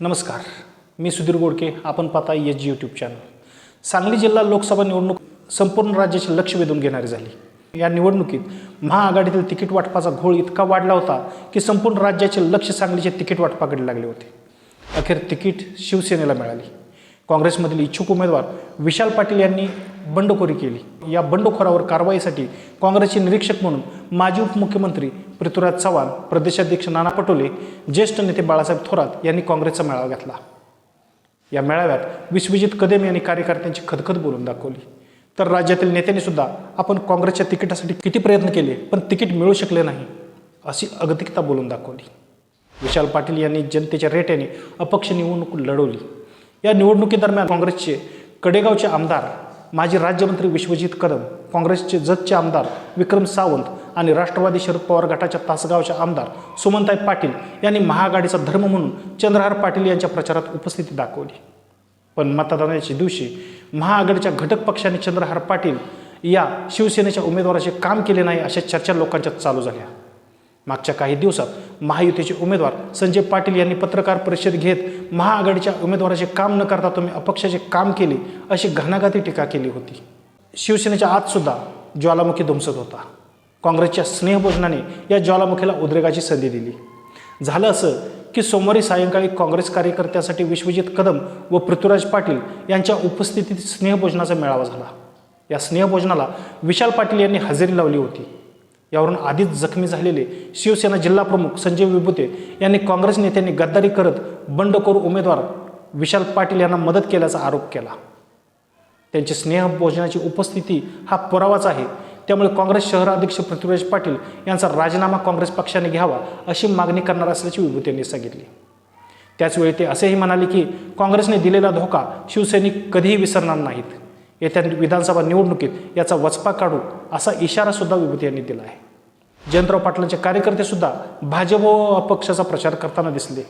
नमस्कार. मी सुधीर गोडके आपण पाहता H G YouTube channel Sangli जिल्हा लोकसभा निवडणूक संपूर्ण राज्याचे लक्ष वेधून घेणारी झाली. या निवडणुकीत महाआघाडीतील तिकीट वाटपाचा घोळ इतका वाढला होता की संपूर्ण राज्याचे लक्ष सांगलीचे तिकीट वाटपाकडे लागले होते. अखेर तिकीट शिवसेनेला मिळाली. काँग्रेसमधील इच्छुक उमेदवार विशाल पाटील यांनी बंडखोरी केली. या बंडखोरावर कारवाईसाठी काँग्रेसचे निरीक्षक म्हणून माजी उपमुख्यमंत्री पृथ्वीराज चव्हाण प्रदेशाध्यक्ष नाना पटोले ज्येष्ठ नेते बाळासाहेब थोरात यांनी काँग्रेसचा मेळावा घेतला. या मेळाव्यात विश्वजित कदम यांनी कार्यकर्त्यांची खदखद बोलून दाखवली. तर राज्यातील नेत्यांनी सुद्धा आपण काँग्रेसच्या तिकिटासाठी किती प्रयत्न केले पण तिकीट मिळू शकले नाही अशी अगतिकता बोलून दाखवली. विशाल पाटील यांनी जनतेच्या रेट्याने अपक्ष निवडणूक लढवली. या निवडणुकीदरम्यान काँग्रेसचे कडेगावचे आमदार माजी राज्यमंत्री विश्वजित कदम काँग्रेसचे जतचे आमदार विक्रम सावंत आणि राष्ट्रवादी शरद पवार गटाच्या तासगावच्या आमदार सुमनताई पाटील यांनी महाआघाडीचा धर्म म्हणून चंद्रहार पाटील यांच्या प्रचारात उपस्थिती दाखवली. पण मतदानाच्या दिवशी महाआघाडीच्या घटक पक्षाने चंद्रहार पाटील या शिवसेनेच्या उमेदवाराचे काम केले नाही अशा चर्चा लोकांच्यात चालू झाल्या. मागच्या काही दिवसात महायुतीचे उमेदवार संजय पाटील यांनी पत्रकार परिषद घेत महाआघाडीच्या उमेदवाराचे काम न करता तुम्ही अपक्षाचे काम केले अशी घणाघाती टीका केली होती. शिवसेनेच्या आतसुद्धा ज्वालामुखी धुमसत होता. काँग्रेसच्या स्नेहभोजनाने या ज्वालामुखीला उद्रेकाची संधी दिली. झालं असं की सोमवारी सायंकाळी काँग्रेस कार्यकर्त्यासाठी विश्वजित कदम व पृथ्वीराज पाटील यांच्या उपस्थितीत स्नेहभोजनाचा मेळावा झाला. या स्नेहभोजनाला विशाल पाटील यांनी हजेरी लावली होती. यावरून आधीच जखमी झालेले शिवसेना जिल्हाप्रमुख संजय विभुते यांनी काँग्रेस नेत्यांनी गद्दारी करत बंडखोर उमेदवार विशाल पाटील यांना मदत केल्याचा आरोप केला. त्यांची स्नेहभोजनाची उपस्थिती हा पुरावाच आहे. त्यामुळे काँग्रेस शहराध्यक्ष पृथ्वीराज पाटील यांचा राजीनामा काँग्रेस पक्षाने घ्यावा अशी मागणी करणार असल्याची विभूती यांनी सांगितली. त्याचवेळी ते असेही म्हणाले की काँग्रेसने दिलेला धोका शिवसैनिक कधीही विसरणार नाहीत. येत्या विधानसभा निवडणुकीत याचा वचपा काढू असा इशारासुद्धा विभूती यांनी दिला आहे. जयंतराव पाटलांचे कार्यकर्तेसुद्धा भाजप व प्रचार करताना दिसले.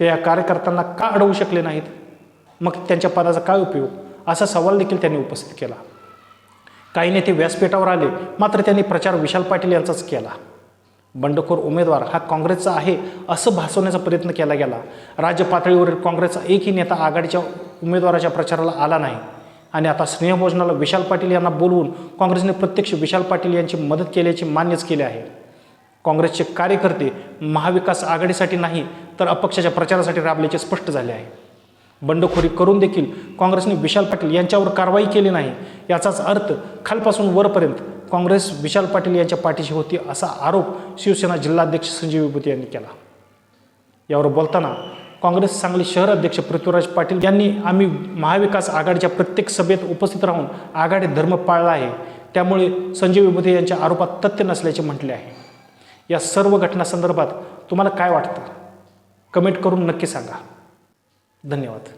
ते या कार्यकर्त्यांना का अडवू शकले नाहीत? मग त्यांच्या पदाचा काय उपयोग? असा सवाल देखील त्यांनी उपस्थित केला. काही नेते व्यासपीठावर आले मात्र त्यांनी प्रचार विशाल पाटील यांचाच केला. बंडखोर उमेदवार हा काँग्रेसचा आहे असं भासवण्याचा प्रयत्न केला गेला. राज्य पातळीवरील काँग्रेसचा एकही नेता आघाडीच्या उमेदवाराच्या प्रचाराला आला नाही. आणि आता स्नेहभोजनाला विशाल पाटील यांना बोलवून काँग्रेसने प्रत्यक्ष विशाल पाटील यांची मदत केल्याचे मान्यच केले आहे. काँग्रेसचे कार्यकर्ते महाविकास आघाडीसाठी नाही तर अपक्षाच्या प्रचारासाठी राबल्याचे स्पष्ट झाले आहे. बंडखोरी करून देखील काँग्रेसने विशाल पाटील यांच्यावर कारवाई केली नाही याचाच अर्थ खालपासून वरपर्यंत काँग्रेस विशाल पाटील यांच्या पाठीशी होती असा आरोप शिवसेना जिल्हाध्यक्ष संजीव विभूती यांनी केला. यावर बोलताना काँग्रेस सांगली शहर अध्यक्ष पृथ्वीराज पाटील यांनी आम्ही महाविकास आघाडीच्या प्रत्येक सभेत उपस्थित राहून आघाडी धर्म पाळला आहे. त्यामुळे संजय विभूते यांच्या आरोपात तथ्य नसल्याचे म्हटले आहे. या सर्व घटनासंदर्भात तुम्हाला काय वाटतं? कमेंट करून नक्की सांगा. धन्यवाद.